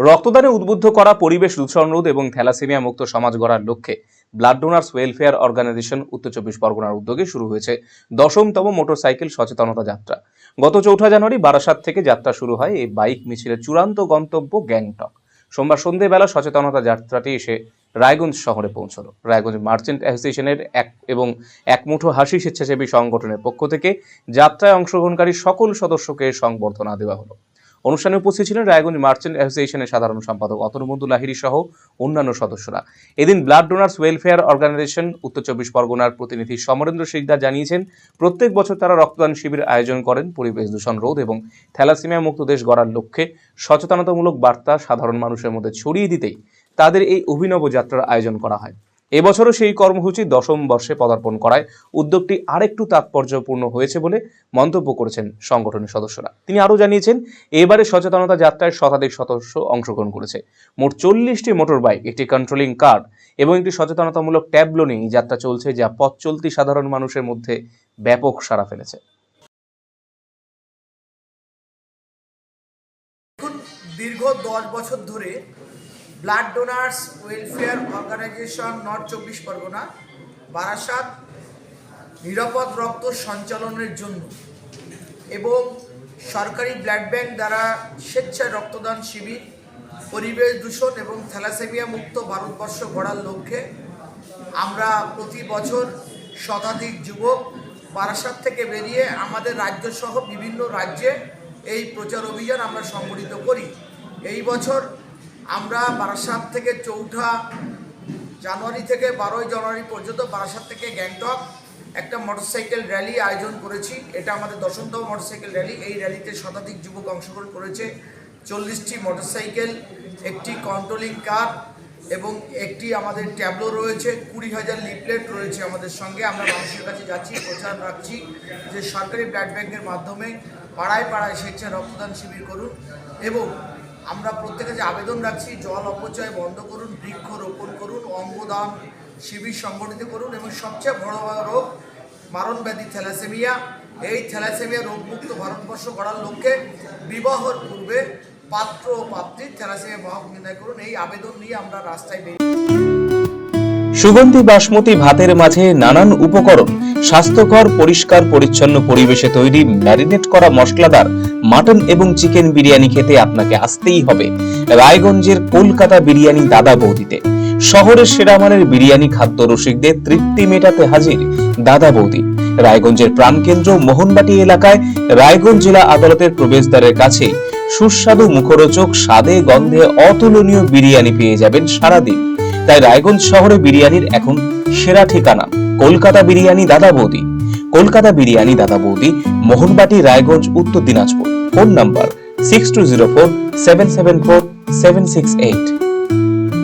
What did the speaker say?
রক্তদানে উদ্বুদ্ধ করা পরিবেশ দূষণ রোধ এবং থ্যালাসেমিয়া মুক্ত সমাজ গড়ার লক্ষ্যে ব্লাড ডোনার্স ওয়েলফেয়ার অর্গানাইজেশন উত্তর চব্বিশ পরগনার উদ্যোগে শুরু হয়েছে দশমতম মোটরসাইকেল সচেতনতা যাত্রা। গত চৌঠা জানুয়ারি বারাসাত থেকে যাত্রা শুরু হয় এই বাইক মিছিলের চূড়ান্ত গন্তব্য গ্যাংটক। সোমবার সন্ধেবেলা সচেতনতা যাত্রাটি এসে রায়গঞ্জ শহরে পৌঁছলো। রায়গঞ্জ মার্চেন্ট অ্যাসোসিয়েশনের এক এবং এক মুঠো হাসি স্বেচ্ছাসেবী সংগঠনের পক্ষ থেকে যাত্রায় অংশগ্রহণকারী সকল সদস্যকে সংবর্ধনা দেওয়া হলো। অনুষ্ঠানে উপস্থিত ছিলেন রায়গঞ্জ মার্চেন্ট অ্যাসোসিয়েশনের সাধারণ সম্পাদক অতনুবন্ধু লাহিরি সহ অন্যান্য সদস্যরা। এদিন ব্লাড ডোনার্স ওয়েলফেয়ার অর্গানাইজেশন, উত্তর চব্বিশ পরগনার প্রতিনিধি সমরেন্দ্র শিকদার জানিয়েছেন, প্রত্যেক বছর তারা রক্তদান শিবির আয়োজন করেন পরিবেশ দূষণ রোধ এবং থ্যালাসেমিয়া মুক্ত দেশ গড়ার লক্ষ্যে সচেতনতামূলক বার্তা সাধারণ মানুষের মধ্যে ছড়িয়ে দিতেই তাদের এই অভিনব যাত্রার আয়োজন করা হয়। এবছরও সেই কর্মসূচি দশম বর্ষে পদার্পণ করায় উদ্যোগটি আরেকটু তাৎপর্যপূর্ণ হয়েছে বলে মন্তব্য করেছেন সংগঠনের সদস্যরা। তিনি আরও জানিয়েছেন, এবারে সচেতনতা যাত্রায় শতাধিক সদস্য অংশগ্রহণ করেছে। মোট চল্লিশটি মোটর বাইক একটি কন্ট্রোলিং কার্ড এবং একটি সচেতনতামূলক ট্যাবলো নিয়ে যাত্রা চলছে, যা পথ চলতি সাধারণ মানুষের মধ্যে ব্যাপক সাড়া ফেলেছে। দীর্ঘ দশ বছর ধরে blood donors welfare organisation north চব্বিশ পরগনা বারাসাত নিরাপদ রক্ত সঞ্চালনের জন্য। এবং সরকারি ব্লাড ব্যাংক দ্বারা স্বেচ্ছায় রক্তদান শিবির, পরিবেশ দূষণ এবং থ্যালাসেমিয়া মুক্ত ভারতবর্ষ গড়ার লক্ষ্যে আমরা প্রতি বছর শতাধিক যুবক বারাসাত থেকে বেরিয়ে আমাদের রাজ্য সহ বিভিন্ন রাজ্যে এই প্রচার অভিযান আমরা সংগঠিত করি। এই বছর আমরা বারাসাত থেকে চৌঠা জানুয়ারি থেকে বারোই জানুয়ারি পর্যন্ত বারাসাত থেকে গ্যাংটক একটা মোটরসাইকেল র্যালি আয়োজন করেছি। এটা আমাদের দশমতম মোটরসাইকেল র্যালি। এই র্যালিতে শতাধিক যুবক অংশগ্রহণ করেছে। চল্লিশটি মোটরসাইকেল, একটি কন্ট্রোলিং কার এবং একটি আমাদের ট্যাবলো রয়েছে। কুড়ি হাজার লিফলেট রয়েছে আমাদের সঙ্গে। আমরা মানুষের কাছে যাচ্ছি, প্রচার রাখছি যে সরকারি ব্লাড ব্যাংকের মাধ্যমে পাড়ায় পাড়ায় স্বেচ্ছায় রক্তদান শিবির করুন এবং আমরা প্রত্যেকে যে আবেদন রাখছি, জল অপচয় বন্ধ করুন বৃক্ষ রোপণ করুন অঙ্গদান শিবির সংগঠিত করুন এবং সবচেয়ে বড় রোগ মারণ ব্যাধি থ্যালাসেমিয়া। এই থ্যালাসেমিয়া রোগমুক্ত ভারতবর্ষ গড়ার লক্ষ্যে বিবাহর পূর্বে পাত্র ও পাত্রী থ্যালাসেমিয়া বাহক নির্ণয় করুন। এই আবেদন নিয়ে আমরা রাস্তায় বেরিয়ে সুগন্ধি বাসমতি ভাতের মাঝে নানান উপকরণ স্বাস্থ্যকর, পরিষ্কার, পরিচ্ছন্ন পরিবেশে তৈরি ম্যারিনেট করা মশলাদার মাটন এবং চিকেন বিরিয়ানি খেতে আপনাকে আসতেই হবে। রায়গঞ্জের কলকাতা বিরিয়ানি দাদা বৌদিতে। শহরের সেরা মানের বিরিয়ানি খাদ্য রসিকদের তৃপ্তি মেটাতে হাজির দাদা বৌদি। রায়গঞ্জের প্রাণকেন্দ্র মোহনবাটি এলাকায় রায়গঞ্জ জেলা আদালতের প্রবেশদ্বারের কাছে সুস্বাদু মুখরোচক, স্বাদে গন্ধে অতুলনীয় বিরিয়ানি পেয়ে যাবেন সারাদিন। তাই রায়গঞ্জ শহরে বিরিয়ানির এখন সেরা ঠিকানা। কলকাতা বিরিয়ানি দাদা বৌদি। কলকাতা বিরিয়ানি দাদা বৌদি, Mohanbati, Raiganj, Uttar Dinajpur. Phone number six two zero four seven seven four seven six eight